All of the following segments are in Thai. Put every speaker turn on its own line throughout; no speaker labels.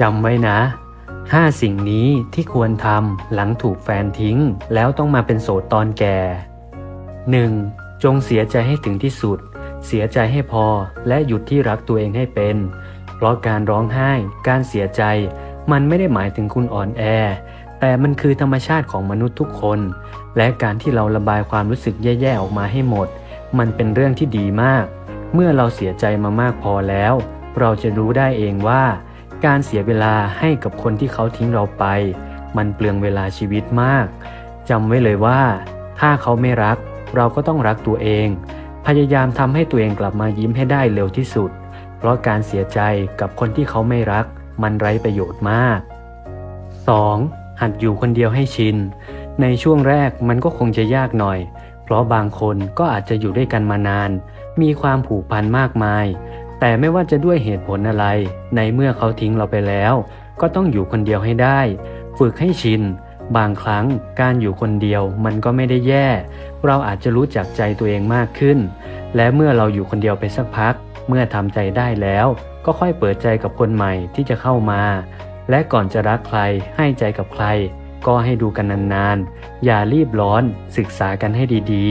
จำไว้นะ 5 สิ่งนี้ที่ควรทำหลังถูกแฟนทิ้ง แล้วต้องมาเป็นโสดตอนแก่ 1. จงเสียใจให้ถึงที่สุด เสียใจให้พอและหยุดที่รักตัวเองให้เป็น เพราะการร้องไห้ การเสียใจ มันไม่ได้หมายถึงคุณอ่อนแอ แต่มันคือธรรมชาติของมนุษย์ทุกคน และการที่เราระบายความรู้สึกแย่ๆออกมาให้หมด มันเป็นเรื่องที่ดีมาก เมื่อเราเสียใจมามากพอแล้ว เราจะรู้ได้เองว่า การเสียเวลาให้กับคนที่เขาทิ้งเราไป มันเปลืองเวลาชีวิตมากจำไว้เลยว่า ถ้าเขาไม่รัก เราก็ต้องรักตัวเอง พยายามทำให้ตัวเองกลับมายิ้มให้ได้เร็วที่สุด เพราะการเสียใจกับคนที่เขาไม่รัก มันไร้ประโยชน์มาก 2. หัดอยู่คนเดียวให้ชิน ในช่วงแรกมันก็คงจะยากหน่อย เพราะบางคนก็อาจจะอยู่ด้วยกันมานาน มีความผูกพันมากมาย แต่ไม่ว่าจะด้วยเหตุผลอะไร ในเมื่อเขาทิ้งเราไปแล้ว ก็ต้องอยู่คนเดียวให้ได้ ฝึกให้ชิน บางครั้งการอยู่คนเดียวมันก็ไม่ได้แย่ เราอาจจะรู้จักใจตัวเองมากขึ้น และเมื่อเราอยู่คนเดียวไปสักพัก เมื่อทำใจได้แล้ว ก็ค่อยเปิดใจกับคนใหม่ที่จะเข้ามา และก่อนจะรักใครให้ใจกับใคร ก็ให้ดูกันนานๆ อย่ารีบร้อนศึกษากันให้ดี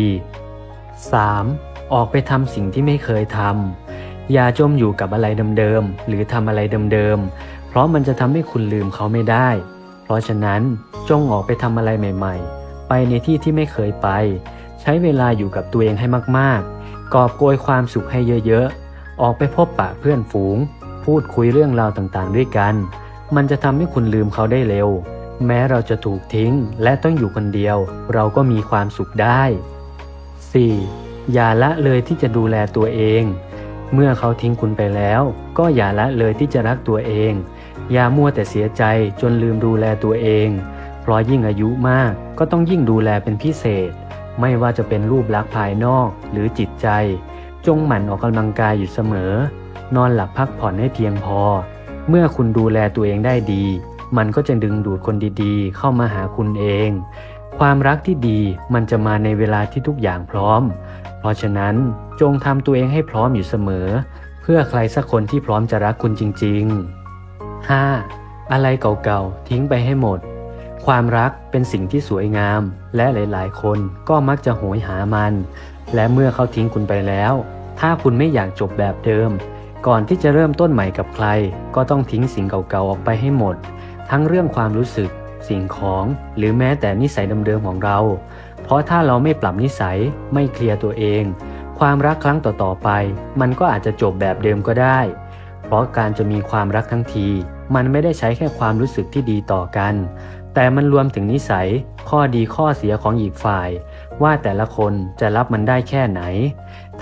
ๆ 3. ออกไปทำสิ่งที่ไม่เคยทำ อย่าจมอยู่กับอะไรเดิมๆ หรือทำอะไรเดิมๆ เพราะมันจะทำให้คุณลืมเขาไม่ได้ เพราะฉะนั้นจงออกไปทำอะไรใหม่ๆ ไปในที่ที่ไม่เคยไป ใช้เวลาอยู่กับตัวเองให้มากๆ กอบโกยความสุขให้เยอะๆ ออกไปพบปะเพื่อนฝูง พูดคุยเรื่องราวต่างๆ ด้วยกัน มันจะทำให้คุณลืมเขาได้เร็ว แม้เราจะถูกทิ้งและต้องอยู่คนเดียว เราก็มีความสุขได้ 4. อย่าละเลยที่จะดูแลตัวเอง เมื่อเขาทิ้งคุณไปแล้ว ก็อย่าละเลยที่จะรักตัวเอง อย่ามัวแต่เสียใจจนลืมดูแลตัวเอง เพราะยิ่งอายุมากก็ต้องยิ่งดูแลเป็นพิเศษ ไม่ว่าจะเป็นรูปลักษณ์ภายนอกหรือจิตใจ จงหมั่นออกกำลังกายอยู่เสมอ นอนหลับพักผ่อนให้เพียงพอ เมื่อคุณดูแลตัวเองได้ดี มันก็จะดึงดูดคนดีๆ เข้ามาหาคุณเอง ความรักที่ดีมันจะมาในเวลาที่ทุกอย่างพร้อม เพราะฉะนั้นจงทำตัวเองให้พร้อมอยู่เสมอ เพื่อใครสักคนที่พร้อมจะรักคุณจริง ๆ 5. อะไรเก่าๆ ทิ้งไปให้หมด ความรักเป็นสิ่งที่สวยงาม และหลายๆ คนก็มักจะโหยหามัน และเมื่อเขาทิ้งคุณไปแล้ว ถ้าคุณไม่อยากจบแบบเดิม ก่อนที่จะเริ่มต้นใหม่กับใคร ก็ต้องทิ้งสิ่งเก่าๆ ออกไปให้หมด ทั้งเรื่องความรู้สึก สิ่งของ หรือแม้แต่นิสัยเดิมๆของเรา เพราะถ้าเราไม่ปรับนิสัยไม่เคลียร์ตัวเอง ความรักครั้งต่อๆไป มันก็อาจจะจบแบบเดิมก็ได้ เพราะการจะมีความรักทั้งที มันไม่ได้ใช้แค่ความรู้สึกที่ดีต่อกัน แต่มันรวมถึงนิสัย ข้อดีข้อเสียของอีกฝ่าย ว่าแต่ละคนจะรับมันได้แค่ไหน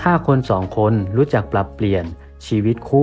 ถ้าคนสองคนรู้จักปรับเปลี่ยนชีวิตคู่